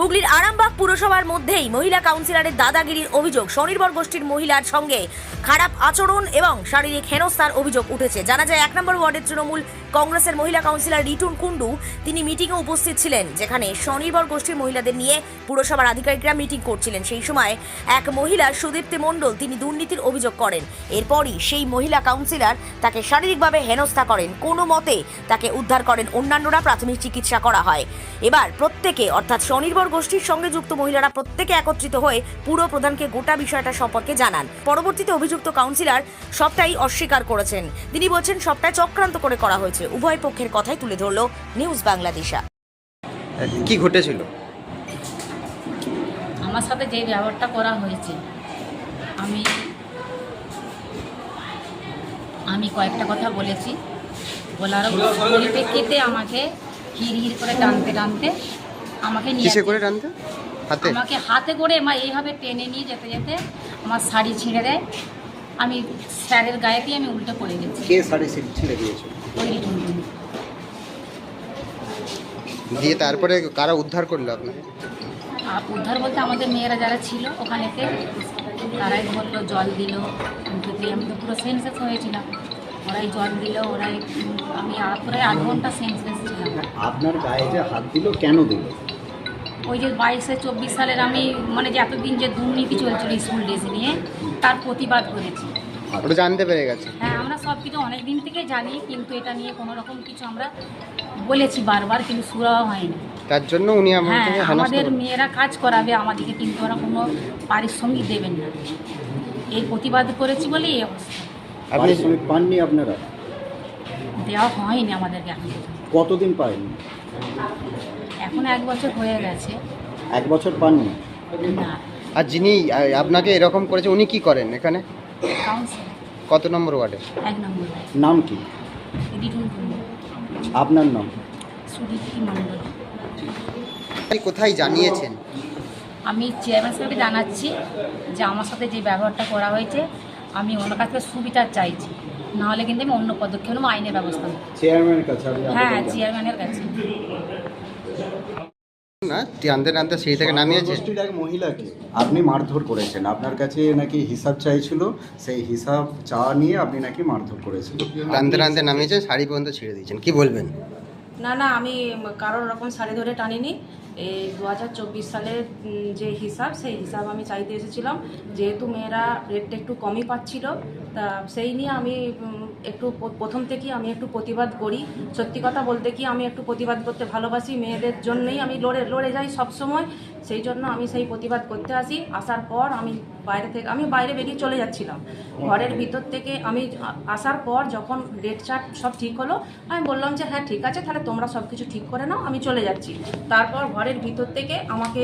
হুগলির আরামবাগ পুরসভার মধ্যেই মহিলা কাউন্সিলরের দাদাগিরির অভিযোগ। স্বনির্ভর গোষ্ঠীর মহিলার সঙ্গে খারাপ আচরণ এবং শারীরিক হেনস্থার অভিযোগ উঠেছে। জানা যায়, এক নম্বর ওয়ার্ডের তৃণমূল কংগ্রেসের মহিলা কাউন্সিলর রিটুন কুন্ডু তিনি মিটিংয়ে উপস্থিত ছিলেন, যেখানে স্বনির্ভর গোষ্ঠীর মহিলাদের নিয়ে পুরসভার আধিকারিকরা মিটিং করছিলেন। সেই সময় এক মহিলা, সুদীপ্তি মণ্ডল, তিনি দুর্নীতির অভিযোগ করেন। এরপরই সেই মহিলা কাউন্সিলর তাকে শারীরিকভাবে হেনস্থা করেন। কোনো মতে তাকে উদ্ধার করেন। অন্যান্যরা প্রাথমিক চিকিৎসা করা হয়। এবার প্রত্যেকে, অর্থাৎ স্বনির্ভর গোষ্ঠীর সঙ্গে যুক্ত মহিলারা প্রত্যেকে একত্রিত হয়ে পুরো প্রধানকে গোটা বিষয়টা সম্পর্কে জানান। পরবর্তীতে অভিযুক্ত কাউন্সিলর সবটাই অস্বীকার করেছেন। তিনি বলছেন সবটাই চক্রান্ত করে করা হয়েছে। উভয় পক্ষের কথাই তুলে ধরল নিউজ বাংলাদেশা। কি ঘটেছিল? আমার সাথে যে ব্যবহারটা করা হয়েছে আমি আমি কয়েকটা কথা বলেছি। বলার পরিপ্রেক্ষিতে আমাকে হির হির করে টানতে টানতে আমাকে নিয়ে কিসে করে টানতে? হাতে? আমাকে হাতে করে মা এইভাবে টেনে নিয়ে যেতে যেতে আমার শাড়ি ছিঁড়ে দেয়। আমি স্যারের গায়েতেই আমি উল্টে পড়ে গেছি। কে শাড়ি ছিঁড়ে- দিয়েছে? ওই দিয়ে তারপরে কারা উদ্ধার করল আপনাকে? উদ্ধার বলতে আমাদের মেয়েরা যারা ছিল ওখানেতে তারাই বলল জল দিল। যদি আমি তো পুরো সেন্সেস হয়েছিলাম ওরাই জল দিল ওরাই আমি আর- প্রায় আধ ঘণ্টা সেন্সলেস ছিলাম। আপনার গায়ে যে হাত দিল কেন দিল? ওই যে বাইশে চব্বিশ সালের আমি মানে যে এতদিন যে দুর্নীতি চলছিল স্কুল ড্রেস নিয়ে তার প্রতিবাদ করেছি। ওটা জানতে পেরে গেছে হ্যাঁ আমরা সব কিছু অনেক দিন থেকে জানি কিন্তু এটা নিয়ে কোনো রকম কিছু আমরা বলেছি বারবার কিন্তু সুরাও হয়নি। তার জন্য উনি হ্যাঁ আমাদের মেয়েরা কাজ করাবে আমাদেরকে কিন্তু ওরা কোনো পারিশ্রমিক দেবেন না। এই প্রতিবাদ করেছি বলে এই অবস্থা। আপনি পাননি আপনারা? দেওয়া হয়নি আমাদেরকে এখন কতদিন পাননি এখন এক বছর হয়ে গেছে। এক বছর পাননি? না। আর যিনি আহ, আপনাকে এরকম করেছে উনি কি করেন এখানে? কাউন্সিল কত নম্বর ওয়ার্ডে এক নম্বর নাম কি? আপনার নাম? সুদীপ্তি মণ্ডল। আপনি কোথায় জানিয়েছেন? আমি চেয়ারম্যান সাহেবকে জানাচ্ছি যে আমার সাথে যে ব্যবহারটা করা হয়েছে আমি ওনার কাছ থেকে সুবিচার চাইছি। নাহলে কিন্তু আমি অন্য পদক্ষেপ নেব আইনের ব্যবস্থা নেব চেয়ারম্যানের কাছে আপনি হ্যাঁ আবেদন চেয়ারম্যানের কাছে। না টানতে টানতে সেই থেকে নামিয়েছে গোষ্ঠীর এক মহিলাকে আপনি মারধর করেছেন। আপনার কাছে নাকি হিসাব চাইছিল সেই হিসাব চা নিয়ে আপনি নাকি মারধর করেছেন টানতে টানতে নামিয়েছেন শাড়ি পর্যন্ত ছেড়ে দিয়েছেন কি বলবেন? না না আমি কারোর রকম শাড়ি ধরে টানিনি। এই দু হাজার চব্বিশ সালের যে হিসাব সেই হিসাব আমি চাইতে এসেছিলাম। যেহেতু মেয়েরা রেটটা একটু কমই পাচ্ছিল তা সেই নিয়ে আমি একটু প্রথম থেকেই আমি একটু প্রতিবাদ করি। সত্যি কথা বলতে কি আমি একটু প্রতিবাদ করতে ভালোবাসি মেয়েদের জন্যই আমি লড়ে লড়ে যাই সব সময় সেই জন্য আমি সেই প্রতিবাদ করতে আসি। আসার পর আমি বাইরে থেকে আমি বাইরে বেরিয়ে চলে যাচ্ছিলাম। ঘরের ভিতর থেকে আমি আসার পর যখন রেট চার্ট সব ঠিক হলো আমি বললাম যে হ্যাঁ ঠিক আছে তাহলে তোমরা সব কিছু ঠিক করে নাও আমি চলে যাচ্ছি। তারপর ঘরের ভিতর থেকে আমাকে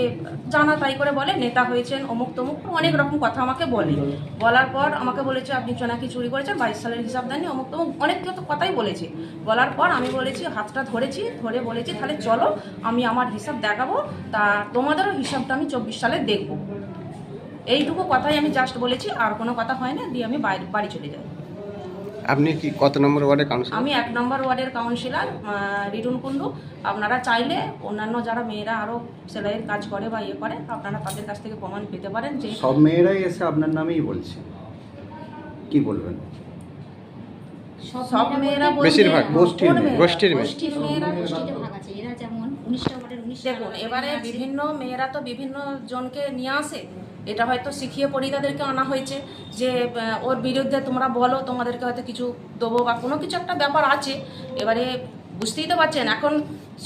জানা তাই করে বলে নেতা হয়েছেন অমুক তমুক অনেক রকম কথা আমাকে বলে। বলার পর আমাকে বলেছে আপনি চোনাকি চুরি করেছেন বাইশ সালের হিসাব দেননি অমুক তমুক অনেক কিছু কথাই বলেছে। বলার পর আমি বলেছি হাতটা ধরেছি ধরে বলেছি তাহলে চলো আমি আমার হিসাব দেখাবো তা তোমাদেরও হিসাবটা আমি চব্বিশ সালে দেখব। এইটুকু কথাই আমি জাস্ট বলেছি আর কোনো কথা হয় না দিয়ে আমি বাইরে বাড়ি চলে যাই। আপনি কি কত নম্বর ওয়ার্ডের কাউন্সিলর আমি এক নম্বর ওয়ার্ডের কাউন্সিলর রিটুন কুন্ডু আপনারা চাইলে অন্যান্য যারা মেয়েরা আরও সেলাইয়ের কাজ করে বা ইয়ে করে আপনারা তাদের কাছ থেকে প্রমাণ পেতে পারেন যে সব মেয়েরাই এসে আপনার নামেই বলছে। কি বলবেন? সব মেয়েরা বেশিরভাগ গোষ্ঠীর মেয়ে। গোষ্ঠীর মেয়ে। গোষ্ঠীর মেয়েরা গোষ্ঠীতে ভাগ আছে এরা যেমন উনিশটা ওয়ার্ডের উনিশটা দেখুন এবারে বিভিন্ন মেয়েরা তো বিভিন্ন জনকে নিয়ে আসে এটা হয়তো শিখিয়ে পড়ি তাদেরকে আনা হয়েছে যে ওর বিরুদ্ধে তোমরা বলো তোমাদেরকে হয়তো কিছু দেবো বা কোনো কিছু একটা ব্যাপার আছে এবারে বুঝতেই তো পারছেন এখন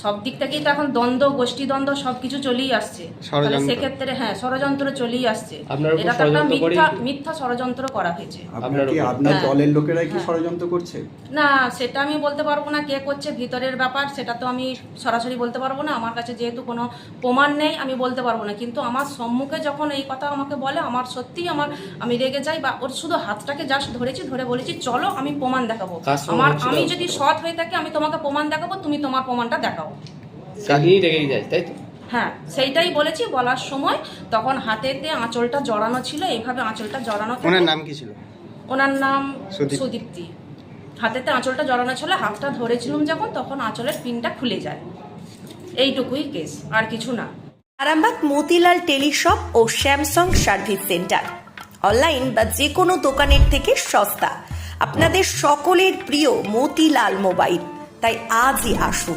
সব দিক থেকেই তো এখন দ্বন্দ্ব গোষ্ঠী দ্বন্দ্ব সবকিছু চলেই আসছে। তাহলে সেক্ষেত্রে হ্যাঁ ষড়যন্ত্র চলেই আসছে। এটা তো একটা মিথ্যা মিথ্যা ষড়যন্ত্র করা হয়েছে। আপনার হ্যাঁ। দলের লোকেরাই কি হ্যাঁ। ষড়যন্ত্র করছে? না সেটা আমি বলতে পারব না কে করছে ভিতরের ব্যাপার সেটা তো আমি সরাসরি বলতে পারব না। আমার কাছে যেহেতু কোনো প্রমাণ নেই আমি বলতে পারব না। কিন্তু আমার সম্মুখে যখন এই কথা আমাকে বলে আমার সত্যিই আমার আমি রেগে যাই বা ওর শুধু হাতটাকে জাস্ট ধরেছি ধরে বলেছি চলো আমি প্রমাণ দেখাবো। আমার আমি যদি সৎ হয়ে থাকি আমি তোমাকে প্রমাণ দেখাবো তুমি তোমার প্রমাণটা যায় তাই তো? হ্যাঁ সেইটাই বলেছি বলার সময় তখন হাতেতে আঁচলটা জড়ানো ছিল এইভাবে আঁচলটা জড়ানো ওনার নাম কি ছিল? ওনার নাম সুদীপ। সুদীপ্তি। হাতেতে আঁচলটা জড়ানো ছিল হাতটা ধরেছিলাম যখন তখন আঁচলের পিনটা খুলে যায়। এইটুকুই কেস আর কিছু না। আরামবাগ মতিলাল টেলিশপ ও স্যামসাং সার্ভিস সেন্টার। অনলাইন বা যে কোনো দোকানের থেকে সস্তা। আপনাদের সকলের প্রিয় মতিলাল মোবাইল। তাই আজই আসুন।